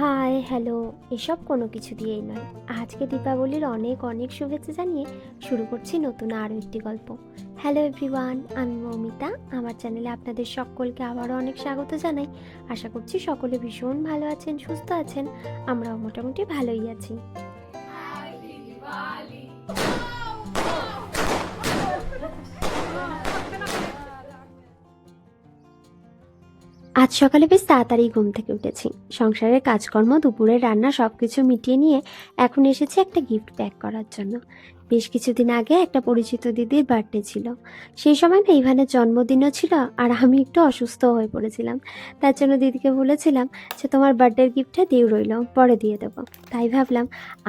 Hi hello এসব কোনো কিছু দিয়েই নয় আজকে দীপাবলির অনেক অনেক শুভেচ্ছা জানিয়ে শুরু করছি নতুন আরও একটি গল্প হ্যালো এভরিওয়ান আমি মৌমিতা আমার চ্যানেলে আপনাদের সকলকে আবারও অনেক স্বাগত জানাই আশা করছি সকলে ভীষণ ভালো আছেন সুস্থ আছেন আমরাও মোটামুটি ভালোই আছি আজ সকালে বেশ তাড়াতাড়ি ঘুম থেকে উঠেছি। সংসারের কাজকর্ম, দুপুরের রান্না সব কিছু মিটিয়ে নিয়ে এখন এসেছি একটা গিফট প্যাক করার জন্য। বেশ কিছুদিন আগে একটা পরিচিত দিদির বার্থডে ছিল। সেই সময় না ইভানের জন্মদিনও ছিল আর আমি একটু অসুস্থ হয়ে পড়েছিলাম। তার জন্য দিদিকে বলেছিলাম যে তোমার বার্থডের গিফটটা দিয়ে রইল, পরে দিয়ে দেবো। তাই ভাবলাম,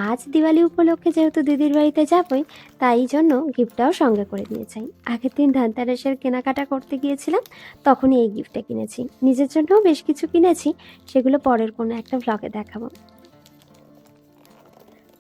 আজ দিওয়ালি উপলক্ষে যেহেতু দিদির বাড়িতে যাবই, তাই জন্য গিফটটাও সঙ্গে করে নিয়ে যাই। আগের দিন ধানতেরাসের কেনাকাটা করতে গিয়েছিলাম, তখনই এই গিফটটা কিনেছি। নিজের জন্যও বেশ কিছু কিনেছি, সেগুলো পরের কোনো একটা ব্লগে দেখাবো।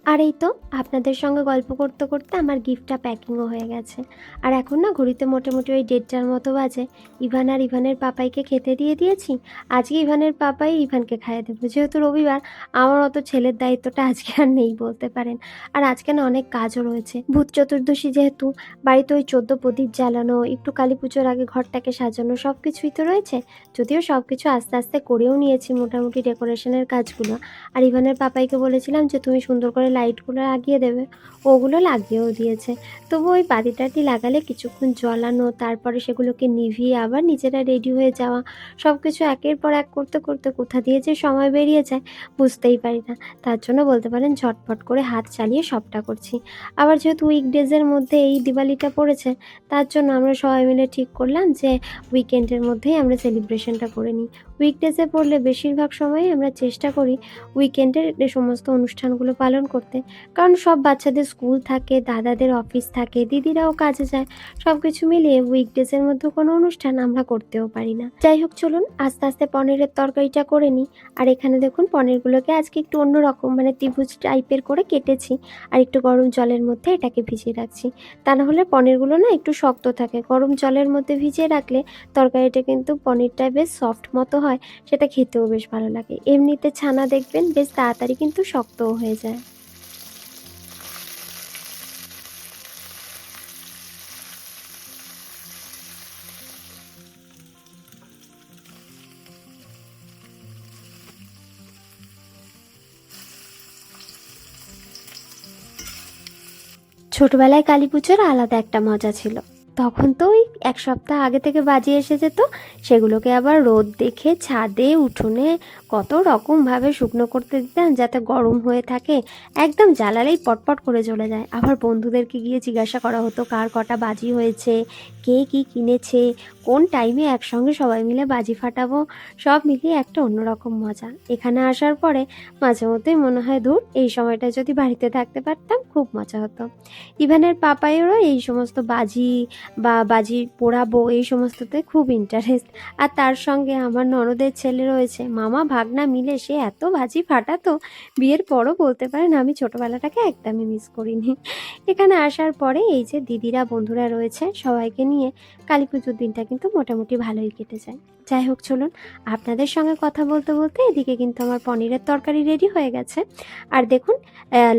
আর এই তো, আপনাদের সঙ্গে গল্প করতে করতে আমার গিফটটা প্যাকিংও হয়ে গেছে। আর এখন না ঘড়িতে মোটামুটি ওই দেড়টার মতো বাজে। ইভান আর ইভানের পাপাইকে খেতে দিয়ে দিয়েছি। আজকে ইভানের পাপাই ইভানকে খাইয়ে দেবো। যেহেতু রবিবার, আমার অত ছেলের দায়িত্বটা আজকে আর নেই বলতে পারেন। আর আজকে না অনেক কাজও রয়েছে। ভূত চতুর্দশী যেহেতু, বাড়িতে ওই চোদ্দ প্রদীপ জ্বালানো, একটু কালী পুজোর আগে ঘরটাকে সাজানো সব কিছুই তো রয়েছে। যদিও সব কিছু আস্তে আস্তে করেও নিয়েছি মোটামুটি ডেকোরেশনের কাজগুলো। আর ইভানের পাপাইকে বলেছিলাম যে, তুমি সুন্দর করে লাইটগুলো লাগিয়ে দেবে, ওগুলো লাগিয়েও দিয়েছে। তবু ওই বাতি টাতি লাগালে কিছুক্ষণ জ্বালানো, তারপরে সেগুলোকে নিভিয়ে আবার নিজেরা রেডি হয়ে যাওয়া। সব কিছু একের পর এক করতে করতে কোথা দিয়ে যে সময় বেরিয়ে যায়, বুঝতেই পারি না। তার জন্য বলতে পারেন ঝটপট করে হাত চালিয়ে সবটা করছি। আবার যেহেতু উইকডেজের মধ্যে এই দিওয়ালিটা পড়েছে, তার জন্য আমরা সবাই মিলে ঠিক করলাম যে উইকেন্ডের মধ্যেই আমরা সেলিব্রেশনটা করে নিই। উইকডেজে পড়লে বেশিরভাগ সময়ই আমরা চেষ্টা করি উইকেন্ডের এই সমস্ত অনুষ্ঠানগুলো পালন করতে। কারণ সব বাচ্চাদের স্কুল থাকে, দাদাদের অফিস থাকে, দিদিরাও কাজে যায় সব কিছু মিলিয়ে উইকডেজের মধ্যে কোনো অনুষ্ঠান আমরা করতেও পারি না। যাই হোক, চলুন আস্তে আস্তে পনিরের তরকারিটা করে নিই। আর এখানে দেখুন, পনিরগুলোকে আজকে একটু অন্যরকম মানে ত্রিভুজ টাইপের করে কেটেছি। আর একটু গরম জলের মধ্যে এটাকে ভিজিয়ে রাখছি। তা না হলে পনিরগুলো না একটু শক্ত থাকে। গরম জলের মধ্যে ভিজিয়ে রাখলে তরকারিটা কিন্তু পনিরটা বেশ সফট মতো হয়। সেটা খেতেও বেশ ভালো লাগে। এমনিতে ছানা দেখবেন বেশ তাড়াতাড়ি কিন্তু শক্তও হয়ে যায়। ছোটবেলায় কালী পুজোর আলাদা একটা মজা ছিল। তখন তো ওই এক সপ্তাহ আগে থেকে বাজি এসে যেত সেগুলোকে আবার রোদ দেখে ছাদে, উঠোনে কত রকমভাবে শুকনো করতে দিতাম যাতে গরম হয়ে থাকে, একদম জ্বালালেই পটপট করে চলে যায়। আবার বন্ধুদেরকে গিয়ে জিজ্ঞাসা করা হতো, কার কটা বাজি হয়েছে? কে কি কিনেছে? কোন টাইমে একসঙ্গে সবাই মিলে বাজি ফাটাবো? সব মিলিয়ে একটা অন্যরকম মজা। এখানে আসার পরে মাঝে মধ্যেই মনে হয় দূর এই সময়টা যদি বাড়িতে থাকতে পারতাম, খুব মজা হতো। ইভানের পাপায়েরও এই সমস্ত বাজি বা বাজি পোড়াবো, এই সমস্ততে খুব ইন্টারেস্ট আর তার সঙ্গে আমার ননদের ছেলে রয়েছে। মামা ভাগনা মিলে সে এত বাজি ফাটাতো, বিয়ের পরও বলতে পারেন আমি ছোটোবেলাটাকে একদমই মিস করিনি। এখানে আসার পরে এই যে দিদিরা, বন্ধুরা রয়েছে সবাইকে নিয়ে কালী পুজোর দিনটা কিন্তু মোটামুটি ভালোই কেটে যায়। যাই হোক, চলুন। আপনাদের সঙ্গে কথা বলতে বলতে এদিকে কিন্তু আমার পনিরের তরকারি রেডি হয়ে গেছে। আর দেখুন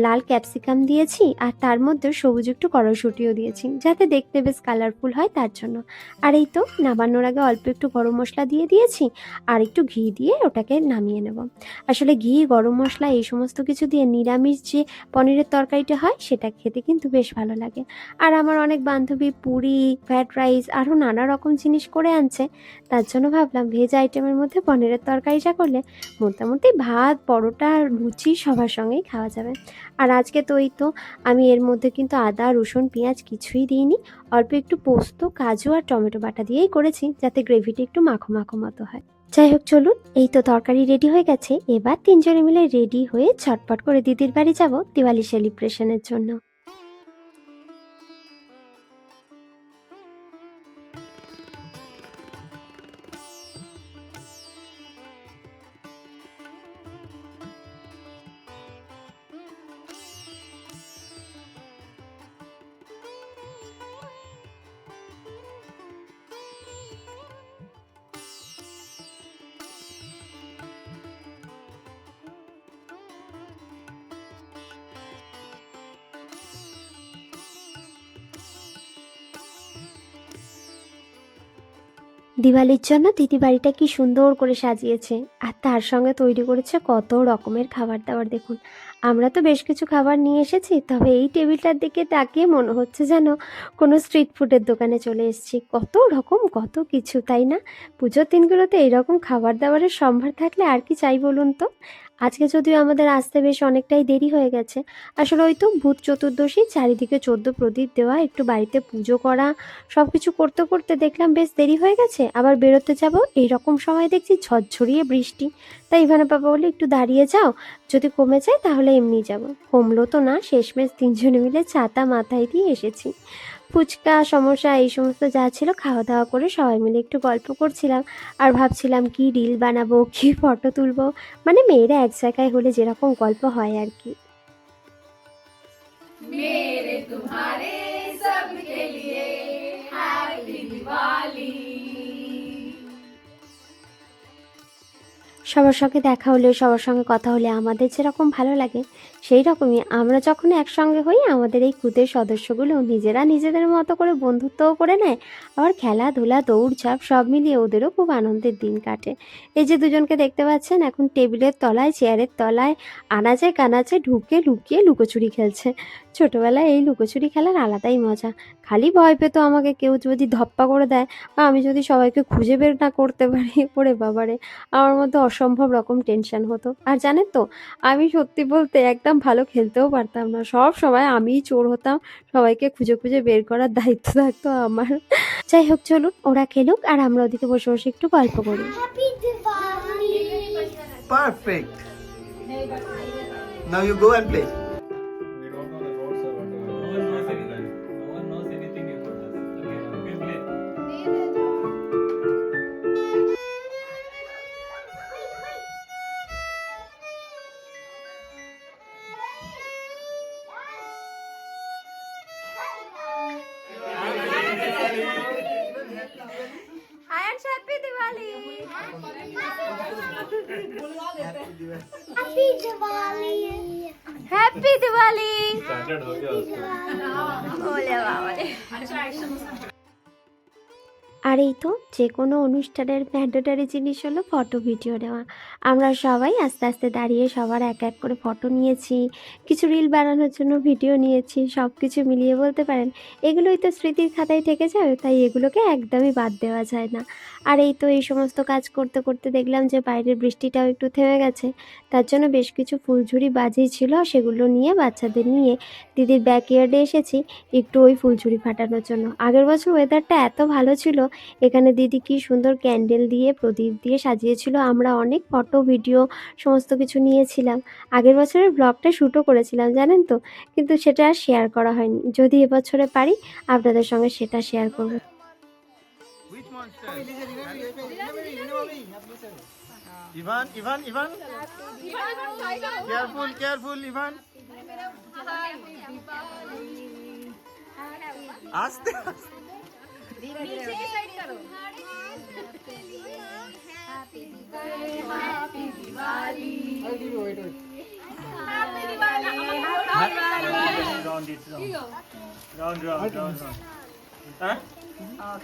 লাল ক্যাপসিকাম দিয়েছি আর তার মধ্যে সবুজ একটু কড়াইশুটিও দিয়েছি, যাতে দেখতে বেশ কালারফুল হয় তার জন্য। আর এই তো, নামানোর আগে অল্প একটু গরম মশলা দিয়ে দিয়েছি আর একটু ঘি দিয়ে ওটাকে নামিয়ে নেব। আসলে ঘি, গরম মশলা এই সমস্ত কিছু দিয়ে নিরামিষ যে পনিরের তরকারিটা হয়, সেটা খেতে কিন্তু বেশ ভালো লাগে। আর আমার অনেক বান্ধবী পুরি ফ্রাইড রাইস আরও নানা রকম জিনিস করে আনছে, তার জন্য ভাবলাম ভেজ আইটেমের মধ্যে পনিরের তরকারিটা করলে মোটামুটি ভাত, পরোটা আর লুচি সবার সঙ্গেই খাওয়া যাবে। আর আজকে তো এই তো, আমি এর মধ্যে কিন্তু আদা, রসুন, পেঁয়াজ কিছুই দিইনি। অল্প একটু পোস্ত, কাজু আর টমেটো বাটা দিয়েই করেছি যাতে গ্রেভিটা একটু মাখো মাখো মতো হয়। যাই হোক, চলুন, এই তো তরকারি রেডি হয়ে গেছে। এবার তিনজনে মিলে রেডি হয়ে ছটপট করে দিদির বাড়ি যাব দিওয়ালি সেলিব্রেশনের জন্য। দিওয়ালির জন্য দিদি বাড়িটা কি সুন্দর করে সাজিয়েছে। আর তার সঙ্গে তৈরি করেছে কত রকমের খাবার দাবার, দেখুন। আমরা তো বেশ কিছু খাবার নিয়ে এসেছি, তবে এই টেবিলটার দিকে তাকিয়ে মনে হচ্ছে যেন কোনো স্ট্রিট ফুডের দোকানে চলে এসেছি। কত রকম, কত কিছু, তাই না? পুজোর দিনগুলোতে এইরকম খাবার দাবারের সম্ভার থাকলে আর কি চাই বলুন তো? আজকে যদিও আমাদের আসতে বেশ অনেকটাই দেরি হয়ে গেছে, আসলে ওই তো ভূত চতুর্দশী, চারিদিকে চোদ্দ প্রদীপ দেওয়া, একটু বাড়িতে পুজো করা সব কিছু করতে করতে দেখলাম বেশ দেরি হয়ে গেছে, আবার বেরোতে যাব, এইরকম সময় দেখছি ঝরঝরিয়ে বৃষ্টি, তাই ইভানা বাবা বলে একটু দাঁড়িয়ে যাও, যদি কমে যায় তাহলে এমনি যাব, কমলো তো না, শেষমেশ তিনজনে মিলে ছাতা মাথায় দিয়ে এসেছি ফুচকা সমস্যা এই সমস্ত যা ছিল খাওয়া দাওয়া করে সবাই মিলে একটু গল্প করছিলাম আর ভাবছিলাম কি রিল বানাবো কি ফটো তুলবো মানে মেয়েরা এক জায়গায় হলে যেরকম গল্প হয় আর কি मेरे तुम्हारे सबके लिए সবার সঙ্গে দেখা হলে, সবার সঙ্গে কথা হলে আমাদের যেরকম ভালো লাগে, সেই রকমই আমরা যখন একসঙ্গে হই, আমাদের এই কুতের সদস্যগুলো নিজেরা নিজেদের মতো করে বন্ধুত্বও করে নেয়, আবার খেলাধুলা, দৌড়ঝাঁপ সব মিলিয়ে ওদেরও খুব আনন্দের দিন কাটে। এই যে দুজনকে দেখতে পাচ্ছেন, এখন টেবিলের তলায়, চেয়ারের তলায়, আনাচে কানাচে ঢুকে লুকিয়ে লুকোচুরি খেলছে। ছোটবেলায় এই লুকোচুরি খেলার আলাদাই মজা। খালি ভয় পেতো আমাকে কেউ যদি ধপ্পা করে দেয় বা আমি যদি সবাইকে খুঁজে বের না করতে পারি, ওরে বাবারে, আমার মধ্যে অসম্ভব রকম টেনশন হতো। আর জানেন তো আমি সত্যি বলতে একদম ভালো খেলতেও পারতাম না। সব সময় আমিই চোর হতাম সবাইকে খুঁজে খুঁজে বের করার দায়িত্ব থাকতো আমার। যাই হোক চলুন ওরা খেলুক আর আমরা ওদিকে বসে বসে একটু গল্প করি। Perfect Now you go and play. Happy Diwali Standard हो আর এই তো যে কোনো অনুষ্ঠানের ম্যান্ডেটারি জিনিস হলো ফটো ভিডিও নেওয়া। আমরা সবাই আস্তে আস্তে দাঁড়িয়ে সবার এক এক করে ফটো নিয়েছি, কিছু রিল বানানোর জন্য ভিডিও নিয়েছি সব কিছু মিলিয়ে বলতে পারেন, এগুলোই তো স্মৃতির খাতায় থেকে যাবে তাই এগুলোকে একদমই বাদ দেওয়া যায় না। আর এই তো এই সমস্ত কাজ করতে করতে দেখলাম যে বাইরের বৃষ্টিটাও একটু থেমে গেছে, তার জন্য বেশ কিছু ফুলঝুরি বাজি ছিল, সেগুলো নিয়ে বাচ্চাদের নিয়ে দিদির ব্যাকইয়ার্ডে এসেছি, একটু ওই ফুলঝুরি ফাটানোর জন্য। আগের বছর ওয়েদারটা এত ভালো ছিল এখানে দিদি কি সুন্দর ক্যান্ডেল দিয়ে প্রদীপ দিয়ে সাজিয়েছিল। আমরা অনেক ফটো ভিডিও সমস্ত কিছু নিয়েছিলাম। আগের বছরের ব্লগটা শ্যুটও করেছিলাম জানেন তো? কিন্তু সেটা আর শেয়ার করা হয়নি। যদি এবছরে পারি আপনাদের সঙ্গে সেটা শেয়ার করব। Which monster? Ivan, Ivan, Ivan. Careful, careful, Ivan. धीरे धीरे Round it, round. Round, round, round, round. Huh?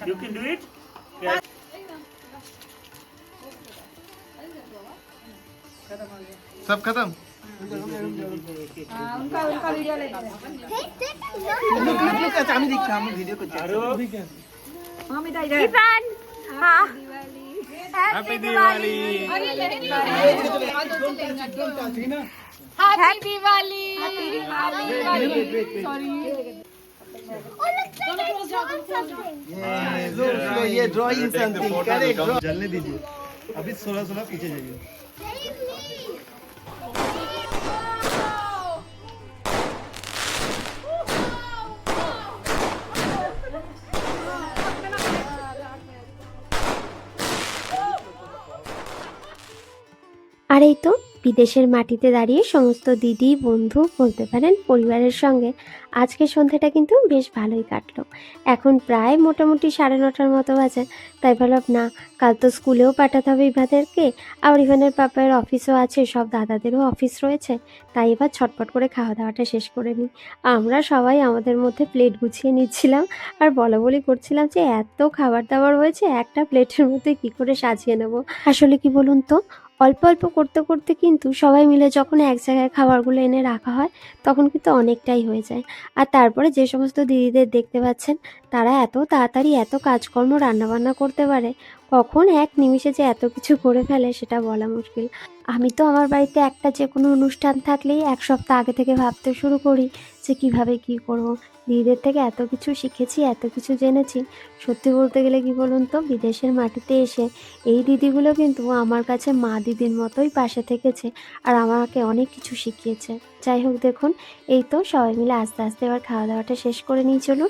You can do it? Yes. सब खत्म उनका उनका वीडियो ले लुक लुक लुक अच्छा हम देखिए हम वीडियो को check happy Diwali happy Diwali sorry ये ड्राइंग समथिंग जलने दीजिए। अभी थोड़ा थोड़ा पीछे जाइए। আর এই তো বিদেশের মাটিতে দাঁড়িয়ে সমস্ত দিদি, বন্ধু বলতে পারেন পরিবারের সঙ্গে আজকে সন্ধ্যাটা কিন্তু বেশ ভালোই কাটলো। এখন প্রায় মোটামুটি সাড়ে নটার মতো বাজে। তাই ভাবলাম, না, কাল তো স্কুলেও পাঠাতে হবে ইভাদেরকে। আবার ইভানের পাপায়ের অফিসও আছে, সব দাদাদেরও অফিস রয়েছে। তাই এবার ছটপট করে খাওয়া দাওয়াটা শেষ করে নিই। আমরা সবাই আমাদের মধ্যে প্লেট গুছিয়ে নিচ্ছিলাম আর বলা বলি করছিলাম যে, এত খাবার দাবার হয়েছে, একটা প্লেটের মধ্যে কি করে সাজিয়ে নেব? আসলে কি বলুন তো অল্প অল্প করতে করতে কিন্তু সবাই মিলে যখন এক জায়গায় খাবারগুলো এনে রাখা হয়, তখন কিন্তু অনেকটাই হয়ে যায়। আর তারপরে যে সমস্ত দিদিদের দেখতে পাচ্ছেন, তারা এত তাড়াতাড়ি এত কাজকর্ম রান্নাবান্না করতে পারে, কখন এক নিমিষে যে এত কিছু করে ফেলে সেটা বলা মুশকিল। আমি তো আমার বাড়িতে একটা যে কোনো অনুষ্ঠান থাকলেই এক সপ্তাহ আগে থেকে ভাবতে শুরু করি যে কীভাবে কি করব? দিদিদের থেকে এত কিছু শিখেছি এত কিছু জেনেছি। সত্যি বলতে গেলে কি বলুন তো বিদেশের মাটিতে এসে এই দিদিগুলো কিন্তু আমার কাছে মা দিদির মতোই পাশে থেকেছে আর আমাকে অনেক কিছু শিখিয়েছে। যাই হোক দেখুন এই তো সবাই মিলে আস্তে আস্তে এবার খাওয়া দাওয়াটা শেষ করে নিয়ে চলুন।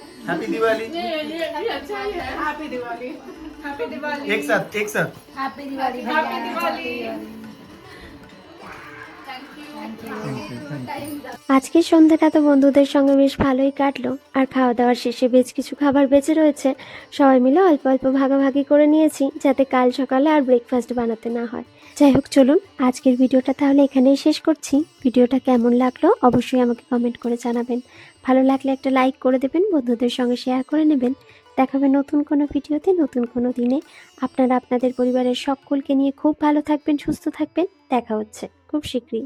আজকের সন্ধ্যাটা তো বন্ধুদের সঙ্গে বেশ ভালোই কাটলো। আর খাওয়া দাওয়ার শেষে বেশ কিছু খাবার বেঁচে রয়েছে। সবাই মিলে অল্প অল্প ভাগাভাগি করে নিয়েছি, যাতে কাল সকালে আর ব্রেকফাস্ট বানাতে না হয়। যাই হোক, চলুন আজকের ভিডিওটা তাহলে এখানেই শেষ করছি। ভিডিওটা কেমন লাগল অবশ্যই আমাকে কমেন্ট করে জানাবেন। ভালো লাগলে একটা লাইক করে দেবেন, বন্ধুদের সঙ্গে শেয়ার করে নেবেন। দেখাবে নতুন কোনো ভিডিওতে, নতুন কোনো দিনে। আপনারা আপনাদের পরিবারের সকলকে নিয়ে খুব ভালো থাকবেন, সুস্থ থাকবেন। দেখা হচ্ছে খুব শীঘ্রই।